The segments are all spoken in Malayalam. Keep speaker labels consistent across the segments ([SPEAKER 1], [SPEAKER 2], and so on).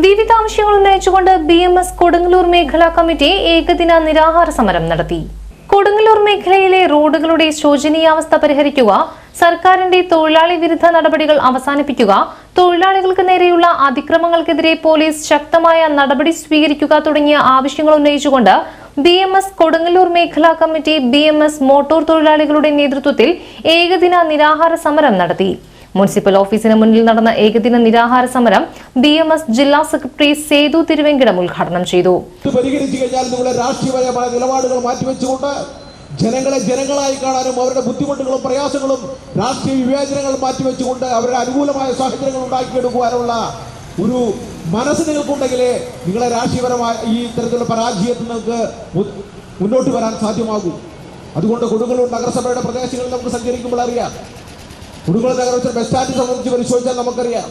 [SPEAKER 1] വിവിധ ആവശ്യങ്ങൾ ഉന്നയിച്ചുകൊണ്ട് ബി എം എസ് കൊടുങ്ങല്ലൂർ മേഖലാ കമ്മിറ്റി ഏകദിന നിരാഹാര സമരം നടത്തി. കൊടുങ്ങല്ലൂർ മേഖലയിലെ റോഡുകളുടെ ശോചനീയാവസ്ഥ പരിഹരിക്കുക സർക്കാരിന്റെ തൊഴിലാളി വിരുദ്ധ നടപടികൾ അവസാനിപ്പിക്കുക തൊഴിലാളികൾക്ക് നേരെയുള്ള അതിക്രമങ്ങൾക്കെതിരെ പോലീസ് ശക്തമായ നടപടി സ്വീകരിക്കുക തുടങ്ങിയ ആവശ്യങ്ങൾ ഉന്നയിച്ചുകൊണ്ട് ബി എം എസ് കൊടുങ്ങല്ലൂർ മേഖലാ committee B M S motor തൊഴിലാളികളുടെ നേതൃത്വത്തിൽ ഏകദിന നിരാഹാര സമരം നടത്തി. മുനിസിപ്പൽ ഓഫീസിന് മുന്നിൽ നടന്ന ഏകദിന നിരാഹാര സമരം ബി എം എസ് ജില്ലാ സെക്രട്ടറി സേതു തിരുവെങ്കിടം ഉദ്ഘാടനം ചെയ്തു.
[SPEAKER 2] കഴിഞ്ഞാൽ രാഷ്ട്രീയപരമായ ജനങ്ങളെ ജനങ്ങളായി കാണാനും അവരുടെ ബുദ്ധിമുട്ടുകളും പ്രയാസങ്ങളും രാഷ്ട്രീയ വിവേചനങ്ങൾ മാറ്റിവെച്ചുകൊണ്ട് അവരുടെ അനുകൂലമായ സാഹചര്യങ്ങൾ ഉണ്ടാക്കിയെടുക്കുവാനുള്ള ഒരു മനസ്സ് നിങ്ങൾക്കുണ്ടെങ്കിലേ നിങ്ങളെ രാഷ്ട്രീയപരമായ ഈ തരത്തിലുള്ള പരാജയത്തിൽ നിങ്ങൾക്ക് മുന്നോട്ട് വരാൻ സാധ്യമാകും. അതുകൊണ്ട് കൊടുങ്ങല്ലൂർ നഗരസഭയുടെ പ്രദേശങ്ങളിൽ നമുക്ക് സഞ്ചരിക്കുമ്പോൾ അറിയാം. കൊടുങ്ങല്ലൂർ നഗരത്തിലെ ബസ് സ്റ്റാൻഡ് സംബന്ധിച്ച് പരിശോധിച്ചാൽ നമുക്കറിയാം.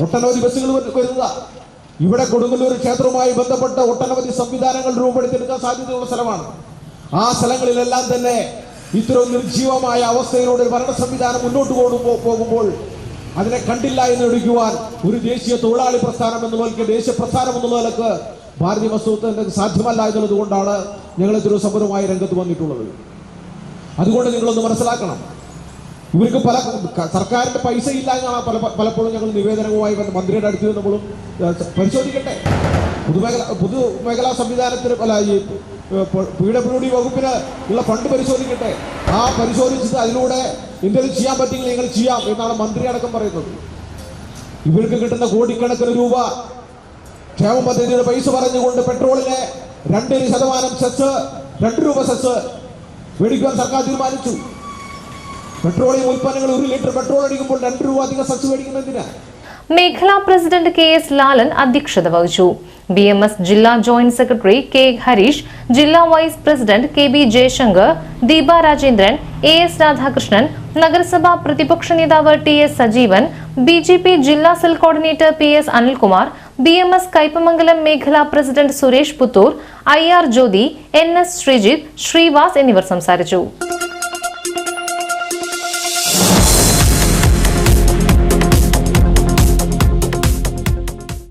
[SPEAKER 2] ഒട്ടനവധി ബസ്സുകൾ വരു- വരുന്നതാ ഇവിടെ കൊടുങ്ങല്ലൂർ ക്ഷേത്രവുമായി ബന്ധപ്പെട്ട ഒട്ടനവധി സംവിധാനങ്ങൾ രൂപപ്പെടുത്തിയെടുക്കാൻ സാധ്യതയുള്ള സ്ഥലമാണ്. ആ സ്ഥലങ്ങളിലെല്ലാം തന്നെ ഇത്തരം നിർജീവമായ അവസ്ഥയിലൂടെ ഭരണ സംവിധാനം മുന്നോട്ട് പോകുമ്പോൾ അതിനെ കണ്ടില്ല എന്ന് എടുക്കുവാൻ ഒരു ദേശീയ തൊഴിലാളി പ്രസ്ഥാനം എന്ന പോലെ ദേശീയ പ്രസ്ഥാനം എന്ന നിലയ്ക്ക് ഭാരതീയ വസ്തുത്വത്തിന് സാധ്യമല്ല എന്നുള്ളത് കൊണ്ടാണ് ഞങ്ങൾ ഇത്തരം രംഗത്ത് വന്നിട്ടുള്ളത്. അതുകൊണ്ട് നിങ്ങളൊന്ന് മനസ്സിലാക്കണം. ഇവർക്ക് പല സർക്കാരിന്റെ പൈസ ഇല്ല എന്നാണ് പല പലപ്പോഴും ഞങ്ങൾ നിവേദനവുമായി വന്ന് മന്ത്രിയുടെ അടുത്ത് നമ്മളും പരിശോധിക്കട്ടെ. പൊതുമേഖല പൊതുമേഖലാ സംവിധാനത്തിന് അല്ല ഈ പി ഡബ്ല്യു ഡി വകുപ്പിന് ഉള്ള ഫണ്ട് പരിശോധിക്കട്ടെ. ആ പരിശോധിച്ചിട്ട് അതിലൂടെ എന്തെങ്കിലും ചെയ്യാൻ പറ്റില്ല നിങ്ങൾ ചെയ്യാം എന്നാണ് മന്ത്രി അടക്കം പറയുന്നത്. ഇവർക്ക് കിട്ടുന്ന കോടിക്കണക്കിന് രൂപ ക്ഷേമ പദ്ധതിയുടെ പൈസ പറഞ്ഞുകൊണ്ട് പെട്രോളിന് രണ്ട് ശതമാനം സെസ് രണ്ട് രൂപ സെസ് മേടിക്കുവാൻ സർക്കാർ തീരുമാനിച്ചു. പെട്രോളിയം ഉൽപ്പന്നങ്ങൾ ഒരു ലിറ്റർ പെട്രോൾ അടിക്കുമ്പോൾ രണ്ട് രൂപ അധികം സബ്സിഡി മേടിക്കുന്നതിനാ
[SPEAKER 1] മേഖലാ പ്രസിഡന്റ് കെ എസ് ലാലൻ അധ്യക്ഷത വഹിച്ചു. ബി എം എസ് ജില്ലാ ജോയിന്റ് സെക്രട്ടറി കെ ഹരീഷ് ജില്ലാ vice president K B Jayashankar Deepa Rajendran A S Radhakrishnan നഗരസഭാ പ്രതിപക്ഷ നേതാവ് T S Sajeevan B J P ജില്ലാ cell coordinator P S Anilkumar B M S Kaippamangalam മേഖലാ president Suresh Puthur I R Jyothi N S Sreejith Srivas എന്നിവർ സംസാരിച്ചു.